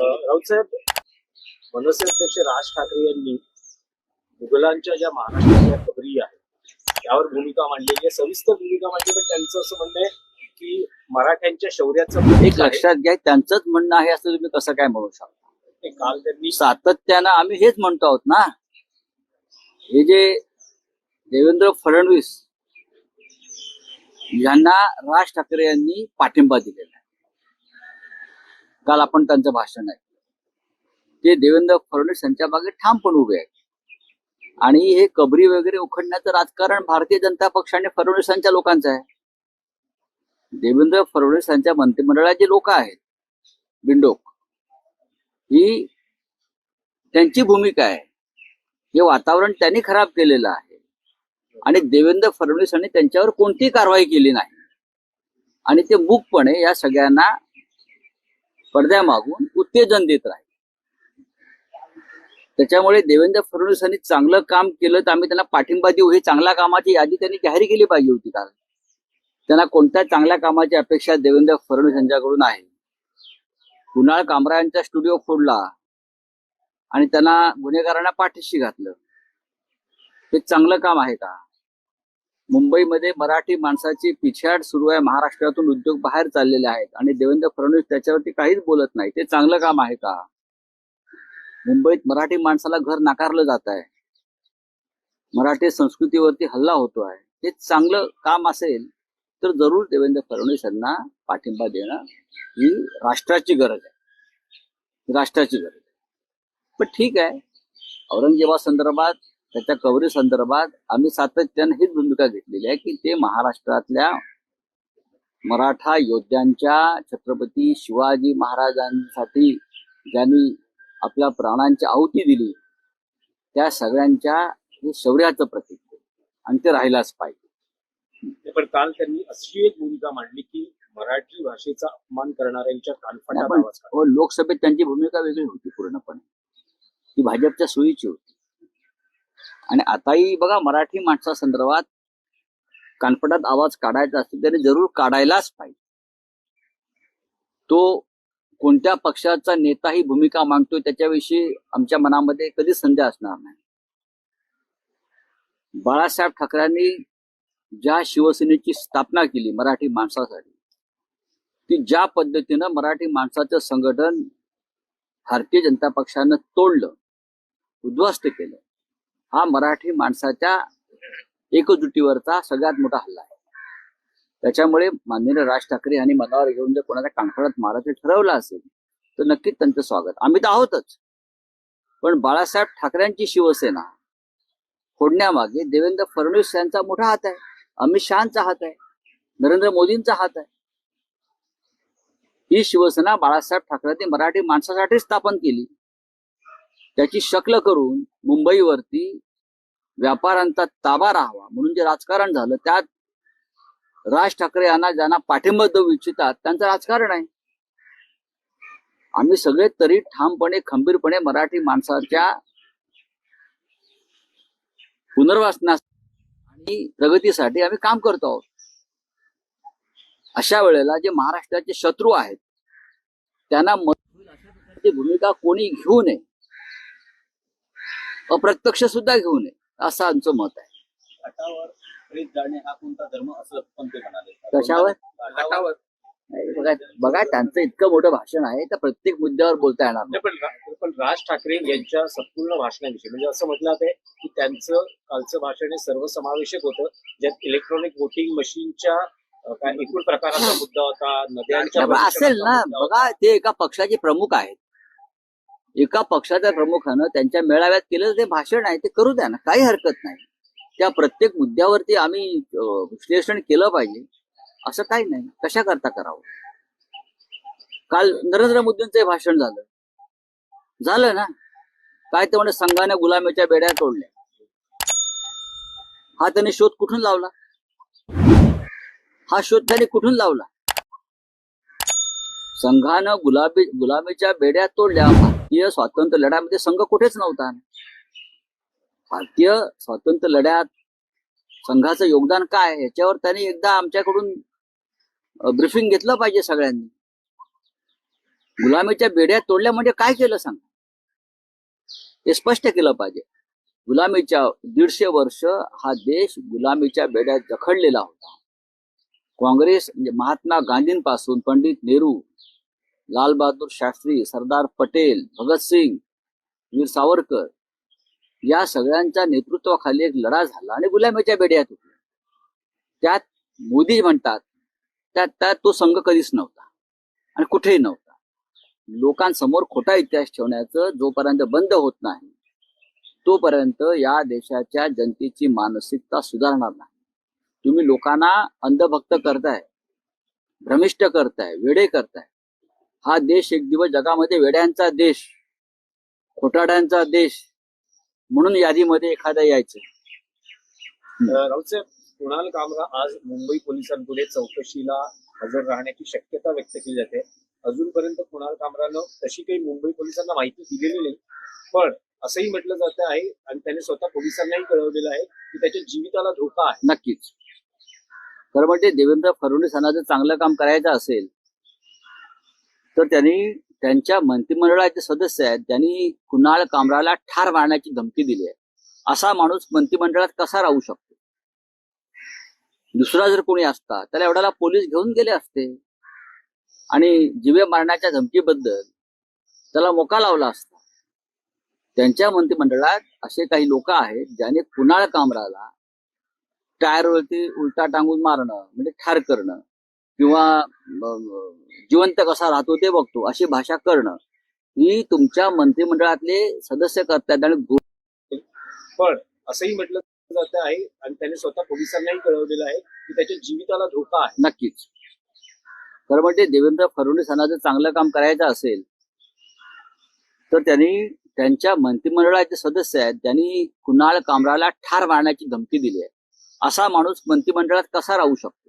राऊत साहेब मनसे अध्यक्ष राज ठाकरे यांनी मुघलांच्या ज्या महाराष्ट्रातल्या खबरी आहेत त्यावर भूमिका मांडलेली आहे. सविस्तर भूमिका मांडली पण त्यांचं असं म्हणणं आहे की मराठ्यांच्या शौर्याचं एक आहे. लक्षात घ्या त्यांचंच म्हणणं आहे असं तुम्ही कसं काय म्हणू शकता? ते काल त्यांनी सातत्यानं आम्ही हेच म्हणतो आहोत ना? हे जे देवेंद्र फडणवीस यांना राज ठाकरे यांनी पाठिंबा दिलेला आहे. काल आपण त्यांचं भाषण ऐकलं. ते देवेंद्र फडणवीस यांच्या मागे ठामपण उभे आहेत. आणि हे कबरी वगैरे उखडण्याचं राजकारण भारतीय जनता पक्ष आणि फडणवीसांच्या लोकांचं आहे. देवेंद्र फडणवीस यांच्या मंत्रिमंडळात जे लोक आहेत. बिंडोक ही त्यांची भूमिका आहे. हे वातावरण त्यांनी खराब केलेलं आहे. आणि देवेंद्र फडणवीस यांनी त्यांच्यावर कोणतीही कारवाई केली नाही. आणि ते मूकपणे या सगळ्यांना पडद्यामागून उत्तेजन देत राहील. त्याच्यामुळे देवेंद्र फडणवीस यांनी चांगलं काम केलं तर आम्ही त्यांना पाठिंबा देऊ. हे चांगल्या कामाची यादी त्यांनी जाहीर केली पाहिजे होती काल त्यांना कोणत्या चांगल्या कामाची अपेक्षा देवेंद्र फडणवीस यांच्याकडून आहे? कुणाळ कामरा यांचा स्टुडिओ फोडला आणि त्यांना गुन्हेगारांना पाठीशी घातलं. हे चांगलं काम आहे का? मुंबईमध्ये मराठी माणसाची पिछाड सुरू आहे. महाराष्ट्रातून उद्योग बाहेर चाललेले आहेत. आणि देवेंद्र फडणवीस त्याच्यावरती काहीच बोलत नाही. ते चांगलं काम आहे का? मुंबईत मराठी माणसाला घर नाकारलं जात आहे. मराठी संस्कृतीवरती हल्ला होतो आहे. हे चांगलं काम असेल तर जरूर देवेंद्र फडणवीस यांना पाठिंबा देणं ही राष्ट्राची गरज आहे. राष्ट्राची गरज आहे. पण ठीक आहे. औरंगजेबासंदर्भात त्याच्या कवरी संदर्भात आम्ही सातत्यानं हीच भूमिका घेतलेली आहे की ते महाराष्ट्रातल्या मराठा योद्ध्यांच्या छत्रपती शिवाजी महाराजांसाठी ज्यांनी आपल्या प्राणांची आहुती दिली त्या सगळ्यांच्या हे शौर्याचं प्रतीक आहे. आणि ते राहिलाच पाहिजे पण काल त्यांनी अशी एक भूमिका मांडली की मराठी भाषेचा अपमान करणाऱ्यांच्या काढा. हो, लोकसभेत त्यांची भूमिका वेगळी होती पूर्णपणे ती भाजपच्या सोयीची होती आणि आताही बघा मराठी माणसासंदर्भात कानपटात आवाज काढायचा असतो त्याने जरूर काढायलाच पाहिजे. तो कोणत्या पक्षाचा नेता ही भूमिका मांडतोय त्याच्याविषयी आमच्या मनामध्ये कधीच संध्या असणार नाही. बाळासाहेब ठाकरेंनी ज्या शिवसेनेची स्थापना केली मराठी माणसासाठी ती ज्या पद्धतीनं मराठी माणसाचं संघटन भारतीय जनता पक्षानं तोडलं उद्ध्वस्त केलं हा मराठी माणसाच्या एकजुटीवरचा सगळ्यात मोठा हल्ला आहे. त्याच्यामुळे माननीय राज ठाकरे यांनी मनावर घेऊन जर कोणाच्या कानफडात मारायचं ठरवलं असेल तर नक्कीच त्यांचं स्वागत. आम्ही तर आहोतच. पण बाळासाहेब ठाकरेंची शिवसेना फोडण्यामागे देवेंद्र फडणवीस यांचा मोठा हात आहे अमित शहाचा हात आहे नरेंद्र मोदींचा हात आहे. ही शिवसेना बाळासाहेब ठाकरेंनी मराठी माणसासाठी स्थापन केली. त्याची शक्ल करून मुंबईवरती व्यापाऱ्यांचा ताबा राहावा. म्हणून जे राजकारण झालं त्यात राज ठाकरे यांना ज्यांना पाठिंबा देऊ इच्छितात त्यांचं राजकारण आहे. आम्ही सगळे तरी ठामपणे खंबीरपणे मराठी माणसाच्या पुनर्वासनास आणि प्रगतीसाठी आम्ही काम करतो आहोत. अशा वेळेला जे महाराष्ट्राचे शत्रू आहेत त्यांना मत अशा प्रकारची भूमिका कोणी घेऊ नये. अप्रत्यक्ष सुद्धा घेऊ नये असं आमचं मत आहे. जाणे हा कोणता धर्म असं म्हणाले. कशावर? घाटावर बघा बघा त्यांचं इतकं मोठं भाषण आहे तर प्रत्येक मुद्द्यावर बोलता येणार नाही. पण रा- पण राज ठाकरे यांच्या संपूर्ण भाषणाविषयी म्हणजे असं म्हटलं जाते की त्यांचं कालचं भाषण हे सर्वसमावेशक होतं. ज्यात इलेक्ट्रॉनिक वोटिंग मशीनच्या अं, काय एकूण प्रकाराचा मुद्दा होता नद्यांच्या असेल ना प्रदूषणाचा मुद्दा होता. बघा ते एका पक्षाचे प्रमुख आहेत. एका पक्षाच्या प्रमुखानं त्यांच्या मेळाव्यात केलेलं ते भाषण आहे ते करू द्या ना काही हरकत नाही. त्या प्रत्येक मुद्द्यावरती आम्ही विश्लेषण केलं पाहिजे असं काही नाही. कशा करता करावं? काल नरेंद्र मोदींचं भाषण झालं. झालं ना? काय ते म्हणजे संघाने गुलामीच्या बेड्या तोडल्या. हा त्याने शोध कुठून लावला? हा शोध त्याने कुठून लावला? संघानं गुलाबी गुलामीच्या बेड्या तोडल्या. भारतीय स्वातंत्र्य लढ्यामध्ये संघ कुठेच नव्हता. भारतीय स्वातंत्र्य लढ्यात संघाचं योगदान काय? याच्यावर त्यांनी एकदा आमच्याकडून ब्रिफिंग घेतलं पाहिजे सगळ्यांनी. गुलामीच्या बेड्या तोडल्या म्हणजे काय केलं सांग? ते स्पष्ट केलं पाहिजे. गुलामीच्या दीडशे वर्ष हा देश गुलामीच्या बेड्यात जखडलेला होता. काँग्रेस म्हणजे महात्मा गांधींपासून पंडित नेहरू लालबहादूर शास्त्री सरदार पटेल भगतसिंग वीर सावरकर या सगळ्यांच्या नेतृत्वाखाली एक लढा झाला आणि गुलामीच्या बेड्यात तुटल्या त्यात मोदी म्हणतात त्यात त्यात तो संघ कधीच नव्हता आणि कुठेही नव्हता. लोकांसमोर खोटा इतिहास ठेवण्याचं जोपर्यंत बंद होत नाही तोपर्यंत या देशाच्या जनतेची मानसिकता सुधारणार नाही. तुम्ही लोकांना अंधभक्त करताय भ्रमिष्ट करताय वेडे करताय. हा देश एक दिवस जगामध्ये वेड्यांचा देश खोटाड्यांचा देश म्हणून यादीमध्ये एखादा यायचं. राऊतसाहेब कुणाल कामरा आज मुंबई पोलिसांपुढे चौकशीला हजर राहण्याची शक्यता व्यक्त केली जाते. अजूनपर्यंत कुणाल कामरानं तशी काही मुंबई पोलिसांना माहिती दिलेली नाही पण असंही म्हटलं जात आहे आणि त्याने स्वतः पोलिसांनाही कळवलेलं आहे की त्याच्या जीविताला धोका आहे. नक्कीच. खरं म्हणजे देवेंद्र फडणवीस यांना जर चांगलं काम करायचं असेल तर त्यांनी त्यांच्या मंत्रिमंडळाचे सदस्य आहेत त्यांनी कुणाल कामराला ठार मारण्याची धमकी दिली आहे. असा माणूस मंत्रिमंडळात कसा राहू शकतो? दुसरा जर कोणी असता त्याला एवढ्याला पोलीस घेऊन गेले असते आणि जिवे मारण्याच्या धमकीबद्दल त्याला मोका लावला असता त्यांच्या मंत्रिमंडळात असे काही लोक आहेत ज्याने कुणाळ कामराला टायरवरती उलटा टांगून मारणं म्हणजे ठार करणं किंवा जिवंत कसा राहतो ते बघतो अशी भाषा करणं ही तुमच्या मंत्रिमंडळातले सदस्य करतात आणि पण असंही म्हटलं जात आहे आणि त्याने स्वतः पोलिसांनाही कळवलेलं आहे की त्याच्या जीविताला धोका आहे. नक्कीच. खरं म्हणजे देवेंद्र फडणवीस यांना जर चांगलं काम करायचं असेल तर त्यांनी त्यांच्या मंत्रिमंडळाचे सदस्य आहेत त्यांनी कुणाल कामराला ठार मारण्याची धमकी दिली आहे. असा माणूस मंत्रिमंडळात कसा राहू शकतो?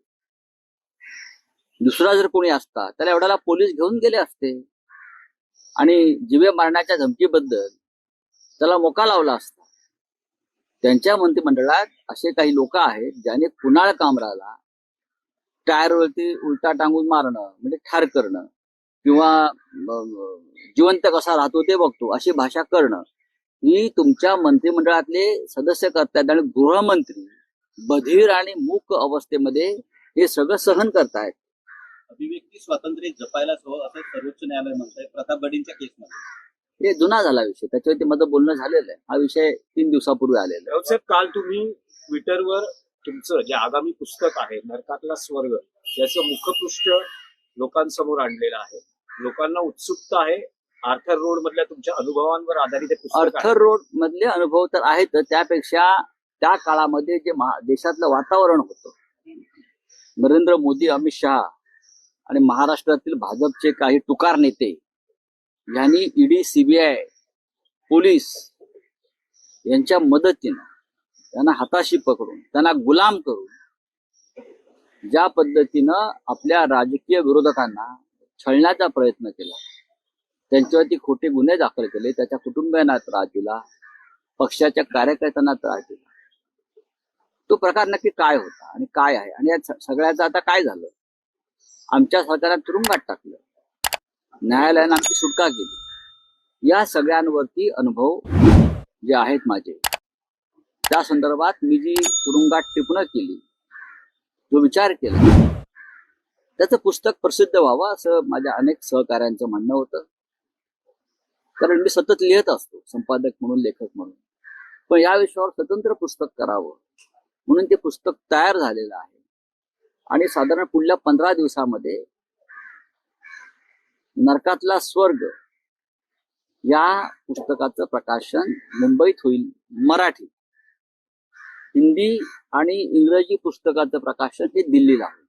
दुसरा जर कोणी असता त्याला एवढ्याला पोलीस घेऊन गेले असते आणि जिवे मारण्याच्या धमकीबद्दल त्याला मोका लावला असता त्यांच्या मंत्रिमंडळात असे काही लोक आहेत ज्याने कुणाळ कामराला टायरवरती उलटा टांगून मारणं म्हणजे ठार करणं किंवा जिवंत कसा राहतो ते बघतो अशी भाषा करणं ही तुमच्या मंत्रिमंडळातले सदस्य करतात आणि गृहमंत्री बधीर आणि मूक अवस्थेमध्ये हे सगळं सहन करतायत. अभिव्यक्ती स्वातंत्र्य जपायलाच हवं असं सर्वोच्च न्यायालय म्हणतंय. प्रताप बडींच्या केसमध्ये. हे जुना झाला विषय. त्याच्यावरती माझं बोलणं झालेलं आहे. हा विषय तीन दिवसापूर्वी आलेला आहे. राऊतसाहेब काल तुम्ही ट्विटरवर तुमचं जे आगामी पुस्तक आहे नरकातला स्वर्ग याचं मुखपृष्ठ लोकांसमोर आणलेलं आहे. लोकांना उत्सुकता आहे. आर्थर रोड मधल्या तुमच्या अनुभवांवर आधारित हे पुस्तक आहे. अर्थर रोड मधले अनुभव तर आहेत. त्यापेक्षा त्या काळामध्ये जे महा- देशातलं वातावरण होतं. नरेंद्र मोदी अमित शहा आणि महाराष्ट्रातील भाजपचे काही टुकार नेते यांनी ईडी सीबीआय पोलीस यांच्या मदतीनं त्यांना हाताशी पकडून त्यांना गुलाम करून ज्या पद्धतीनं आपल्या राजकीय विरोधकांना छळण्याचा प्रयत्न केला त्यांच्यावरती खोटे गुन्हे दाखल केले त्याच्या कुटुंबियांना त्रास दिला पक्षाच्या कार्यकर्त्यांना त्रास दिला तो प्रकार नक्की काय होता आणि काय आहे? आणि या सगळ्याचं आता काय झालं? आमच्या सरकारला तुरुंगात टाकलं. न्यायालयानं आमची सुटका केली. या सगळ्यांवरती अनुभव जे आहेत माझे. त्या संदर्भात मी जी तुरुंगात टिपणं केली जो विचार केला त्याचं पुस्तक प्रसिद्ध व्हावं असं माझ्या अनेक सहकाऱ्यांचं म्हणणं होतं. कारण मी सतत लिहित असतो संपादक म्हणून लेखक म्हणून. पण या विषयावर स्वतंत्र पुस्तक करावं म्हणून ते पुस्तक तयार झालेलं आहे. आणि साधारण पुढल्या पंधरा दिवसामध्ये नरकातला स्वर्ग या पुस्तकाचं प्रकाशन मुंबईत होईल मराठी. हिंदी आणि इंग्रजी पुस्तकाचं प्रकाशन हे दिल्लीला होईल.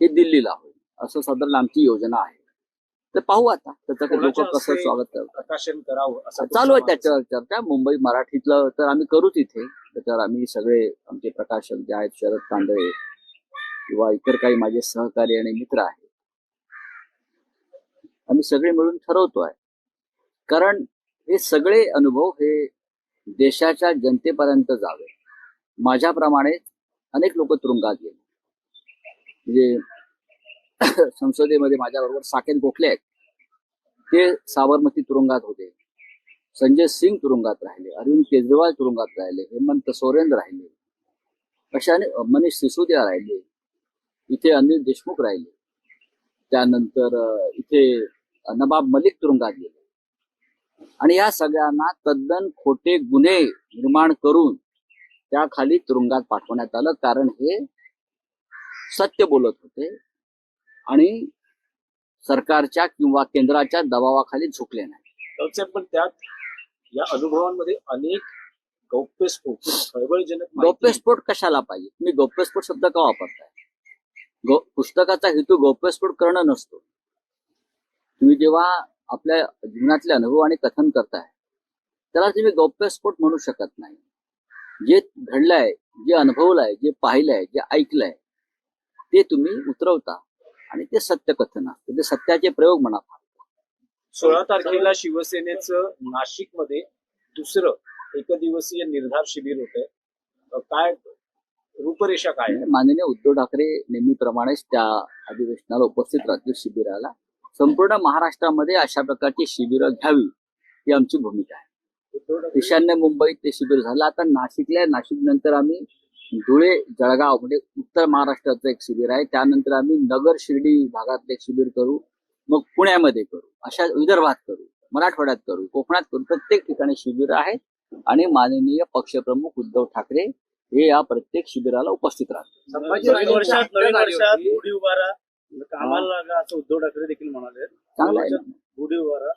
हे दिल्लीला होईल असं साधारण आमची योजना आहे. तर पाहू आता. त्याचं लोक कसं स्वागत करतात. प्रकाशन करावं असं चालू आहे त्याच्यावर चर्चा मुंबई मराठीतलं तर आम्ही करूच इथे त्याच्यावर आम्ही सगळे आमचे प्रकाशक जे आहेत शरद तांदळे किंवा इतर काही माझे सहकारी आणि मित्र आहेत आम्ही सगळे मिळून ठरवतोय कारण हे सगळे अनुभव हे देशाच्या जनतेपर्यंत जावे. माझ्याप्रमाणे अनेक लोक तुरुंगात गेले. म्हणजे संसदेमध्ये माझ्याबरोबर साकेत गोखले आहेत. ते साबरमती तुरुंगात होते. संजय सिंग तुरुंगात राहिले अरविंद केजरीवाल तुरुंगात राहिले हेमंत सोरेन राहिले अशाने मनीष सिसोदिया राहिले इथे अनिल देशमुख राहिले. त्यानंतर इथे नबाब मलिक तुरुंगात गेले. आणि या सगळ्यांना तद्दन खोटे गुन्हे निर्माण करून त्याखाली तुरुंगात पाठवण्यात आलं. कारण हे सत्य बोलत होते. आणि सरकारच्या किंवा केंद्राच्या दबावाखाली झुकले नाही. पण त्यात या अनुभवांमध्ये अनेक गौप्यस्फोट खळबळजनक गौप्यस्फोट कशाला पाहिजे? तुम्ही गौप्यस्फोट शब्द का वापरताय? गौ पुस्तकाचा हेतू गौप्यस्फोट करणं नसतो. तुम्ही जेव्हा आपल्या जीवनातले अनुभव आणि कथन करताय त्याला तुम्ही गौप्यस्फोट म्हणू शकत नाही. जे घडलंय जे अनुभवलंय जे पाहिलंय जे ऐकलंय ते तुम्ही उतरवता. आणि ते सत्य कथन असते. ते सत्याचे प्रयोग म्हणा. सोळा तारखेला शिवसेनेचं नाशिकमध्ये दुसरं एकदिवसीय निर्धार शिबिर होत काय रूपरेषा काय? आहे? माननीय उद्धव ठाकरे नेहमीप्रमाणेच त्या अधिवेशनाला उपस्थित राहतील शिबिराला. संपूर्ण महाराष्ट्रामध्ये अशा प्रकारची शिबिरं घ्यावी ही आमची भूमिका आहे. ईशान्य मुंबईत ते शिबिर झालं. आता नाशिकला. नाशिक नंतर आम्ही धुळे जळगाव म्हणजे उत्तर महाराष्ट्राचं एक शिबिर आहे. त्यानंतर आम्ही नगर शिर्डी भागातलं एक शिबिर करू मग पुण्यामध्ये करू अशा विदर्भात करू मराठवाड्यात करू कोकणात करू प्रत्येक ठिकाणी शिबिर आहेत आणि माननीय पक्षप्रमुख उद्धव ठाकरे हे या प्रत्येक शिबिराला उपस्थित राहतात. गुढी उभारा. कामाला लागा असं उद्धव ठाकरे देखील म्हणाले. चांगलं आहे. ना. गुढी उभारा.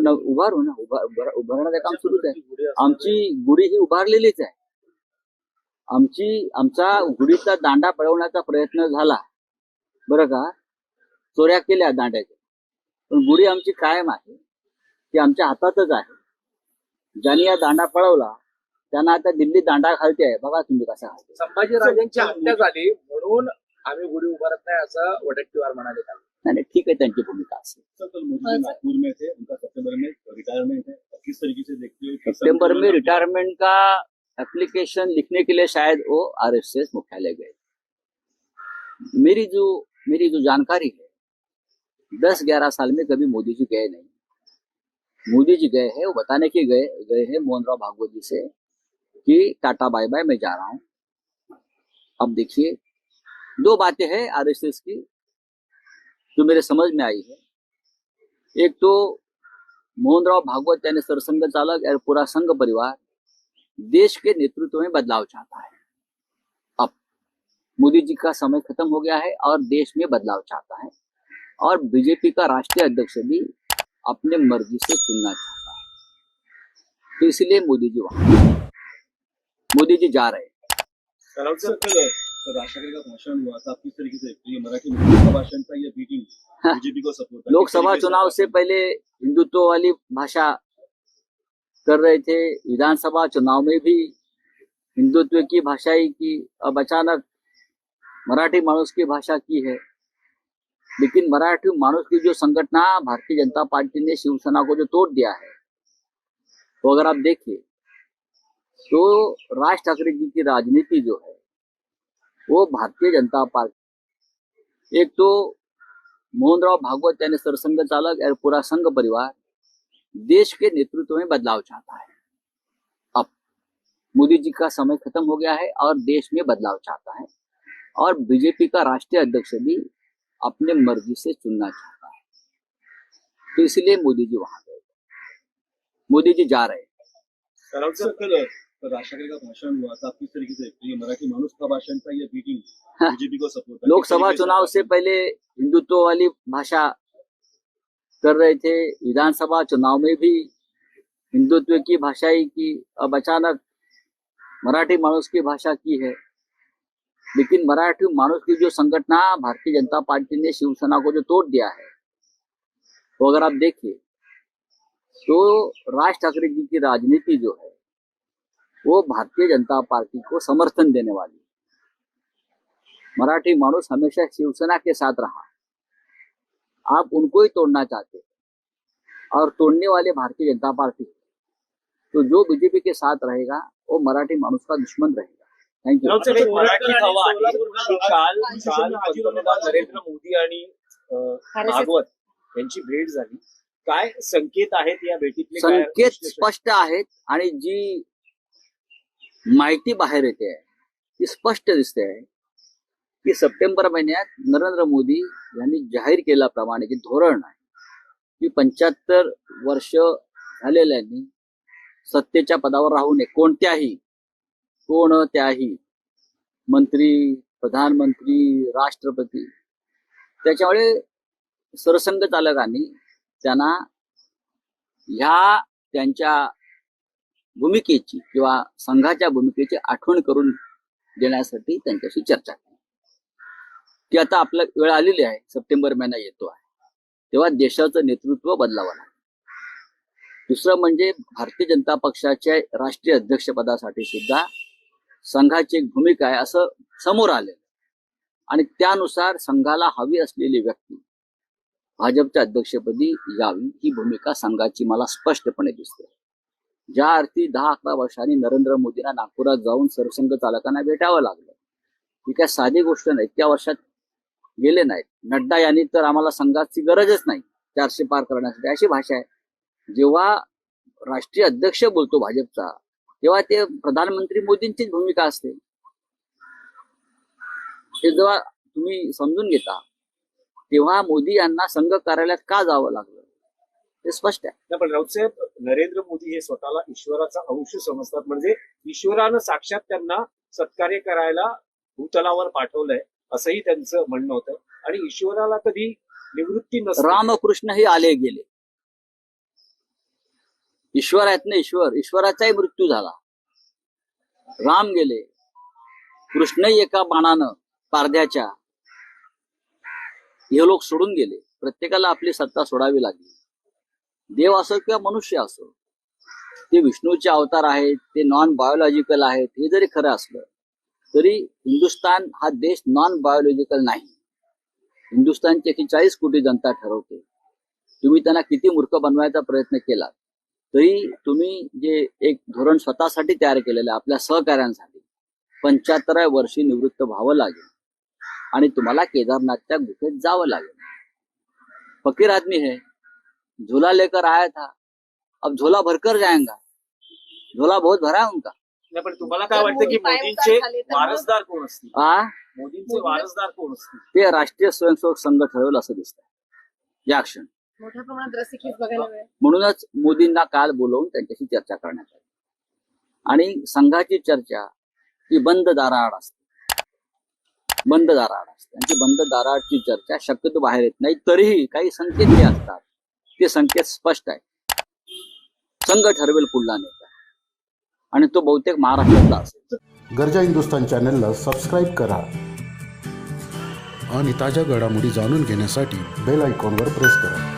न- उभारू ना उभा उभा- उभारण्याचं काम सुरूच आहे. आहे. आमची गुढी ही उभारलेलीच आहे. आमची आमचा गुढीचा दांडा पळवण्याचा प्रयत्न झाला. बरं का? चोऱ्या केल्या दांड्याच्या. पण गुढी आमची कायम आहे. ती आमच्या हातातच आहे. ज्यांनी या दांडा पळवला त्यांना आता दिल्ली दांडा घालते आहे. बघा तुम्ही कसा घालते संभाजीराजांची हत्या झाली म्हणून आम्ही गुढी उभारत नाही असं वडेट्टीवार म्हणाले. नाही ठीक आहे त्यांची भूमिका असेल. नागपुर में रिटायरमेंट है और किस तरीके से देखते हो कि एप्लीकेशन लिखने के लिए शायद वो आर एस एस मुख्यालय गए मेरी जो मेरी जो जानकारी है, दस ग्यारह साल में कभी मोदी जी गए नहीं। मोदी जी गए हैं, वो बताने के गए गए हैं मोहन राव भागवत जी से कि टाटा बाय बाय मैं जा रहा हूँ। अब देखिए, दो बातें हैं आरएसएस की जो मेरे समझ में आई है। एक तो मोहन राव भागवत यानी सरसंघ चालक और पूरा संघ परिवार देश के नेतृत्व में बदलाव चाहता है। अब मोदी जी का समय खत्म हो गया है और देश में बदलाव चाहता है और बीजेपी का राष्ट्रीय अध्यक्ष भी अपने मर्ज़ी से चुनना चाहता है। तो इसलिए मोदी जी वहाँ मोदी जी जा रहे हैं। देखते हैं? लोकसभा चुनाव से पहले हिंदुत्व वाली भाषा कर रहे थे। विधानसभा चुनाव में भी हिंदुत्व की भाषा ही की। अब अचानक मराठी मानुस की भाषा की है। लेकिन मराठी मानुस की जो संगठना भारतीय जनता पार्टी ने शिवसेना को जो तोड़ दिया है तो अगर आप देखिए तो राज ठाकरे जी की राजनीति जो है, वो भारतीय जनता पार्टी एक तो मोहनराव भागवत यानी सरसंघ चालक और पूरा संघ परिवार देश के नेतृत्व में बदलाव चाहता है। अब मोदी जी का समय खत्म हो गया है और देश में बदलाव चाहता है और बीजेपी का राष्ट्रीय अध्यक्ष भी अपने मर्ज़ी से चुनना चाहता है। तो इसलिए मोदी जी वहाँ गए। मोदी जी जा रहे। हैं का भाषण हुआ था किस तरीके से ये मराठी का भाषण था या बीटिंग? हाँ। बीजेपी को सपोर्ट लोकसभा चुनाव से पहले हिंदुत्व वाली भाषा कर रहे थे। विधानसभा चुनाव में भी हिंदुत्व की भाषा ही की, अब अचानक मराठी मानुस की भाषा की है। लेकिन मराठी मानुस की जो संगठना भारतीय जनता पार्टी ने शिवसेना को जो तोड़ दिया है तो अगर आप देखिए तो राज ठाकरे जी की राजनीति जो है, वो भारतीय जनता पार्टी को समर्थन देने वाली मराठी मानुस हमेशा शिवसेना के साथ रहा। आप उनको ही तोड़ना चाहते हैं। और तोड़ने वाले भारतीय जनता पार्टी है। तो जो बीजेपी के साथ रहेगा वो मराठी मानुस का दुश्मन रहेगा। थैंक यू काल काल पंतप्रधान नरेंद्र मोदी आणि भागवत यांची भेट झाली. काय संकेत आहेत या भेटीतले? काय संकेत? स्पष्ट आहेत आणि जी माहिती बाहेर येते आहे ती स्पष्ट दिसते आहे. की सप्टेंबर महिन्यात नरेंद्र मोदी यांनी जाहीर केल्याप्रमाणे जे धोरण आहे की पंच्याहत्तर वर्ष झालेल्यांनी सत्तेच्या पदावर राहू नये. कोणत्याही कोणत्याही मंत्री प्रधानमंत्री राष्ट्रपती त्याच्यामुळे सरसंघ चालकांनी त्यांना ह्या त्यांच्या भूमिकेची किंवा संघाच्या भूमिकेची आठवण करून देण्यासाठी त्यांच्याशी चर्चा केली. की आता आपला वेळ आलेली आहे. सप्टेंबर महिना येतो आहे. तेव्हा देशाचं नेतृत्व बदलावं लागेल. दुसरं म्हणजे भारतीय जनता पक्षाच्या राष्ट्रीय अध्यक्षपदासाठी सुद्धा संघाची एक भूमिका आहे असं समोर आलेलं आणि त्यानुसार संघाला हवी असलेली व्यक्ती भाजपच्या अध्यक्षपदी यावी ही भूमिका संघाची मला स्पष्टपणे दिसते. ज्या अर्थी दहा अकरा वर्षांनी नरेंद्र मोदींना नागपुरात जाऊन सरसंघ चालकांना भेटावं लागलं. ही काय साधी गोष्ट नाही. त्या वर्षात गेले नाहीत. नड्डा यांनी तर आम्हाला संघाची गरजच नाही. चारशे पार करण्यासाठी अशी भाषा आहे. जेव्हा राष्ट्रीय अध्यक्ष बोलतो भाजपचा तेव्हा ते प्रधानमंत्री मोदींचीच भूमिका असते. हे जेव्हा तुम्ही समजून घेता तेव्हा मोदी यांना संघ कार्यालयात का जावं लागलं? ते स्पष्ट आहे. पण राऊतसाहेब नरेंद्र मोदी हे स्वतःला ईश्वराचा अंश समजतात. म्हणजे ईश्वरानं साक्षात त्यांना सत्कार्य करायला भूतलावर पाठवलंय. असंही त्यांचं म्हणणं होतं. आणि ईश्वराला कधी निवृत्ती नसते. रामकृष्ण हे आले गेले. ईश्वर आहेत ना ईश्वर. ईश्वराचाही मृत्यू झाला. राम गेले. कृष्णही एका बाणानं पारध्याच्या हे लोक सोडून गेले. प्रत्येकाला आपली सत्ता सोडावी लागली. देव असो किंवा मनुष्य असो ते विष्णूचे अवतार आहेत ते नॉन बायोलॉजिकल आहेत हे जरी खरं असलं तरी हिंदुस्थान हा देश नॉन बायोलॉजिकल नाही. हिंदुस्थानची एकशे चाळीस कोटी जनता ठरवते. तुम्ही त्यांना किती मूर्ख बनवायचा प्रयत्न केला तरी तुम्ही जे एक धोरण स्वतःसाठी तयार केलेलं आहे आपल्या सहकार्यांसाठी पंच्याहत्तराव्या वर्षी निवृत्त व्हावं लागेल. आणि तुम्हाला केदारनाथच्या गुफेत जावं लागेल. फकीर आदमी है. झोला लेकर आया था. अब झोला भरकर जाएगा झोला बहुत भरा उनका. नाही, पण तुम्हाला काय वाटतं की मोदींचे वारसदार कोण असतील? आ? मोदींचे वारसदार कोण असतील? ते राष्ट्रीय स्वयंसेवक संघ ठरवेल असं दिसतंय. या क्षण. मोठ्या प्रमाणात रसिकीच बघायला मिळेल. म्हणूनच मोदींना काल बोलवून त्यांच्याशी चर्चा करण्यात आली. आणि संघाची चर्चा ही बंद दाराआड असते. बंद दाराआड असते. आणि ती बंद दाराआडची चर्चा शक्यतो बाहेर येत नाही. तरीही काही संकेत जे असतात ते संकेत स्पष्ट आहे संघ ठरवेल पुढला नेता आणि तो बहुतेक महाराष्ट्रातला असेल. गरजा हिंदुस्तान चॅनलला सबस्क्राईब करा. आणि ताज्या घडामोडी जाणून घेण्यासाठी बेल आयकॉनवर प्रेस करा.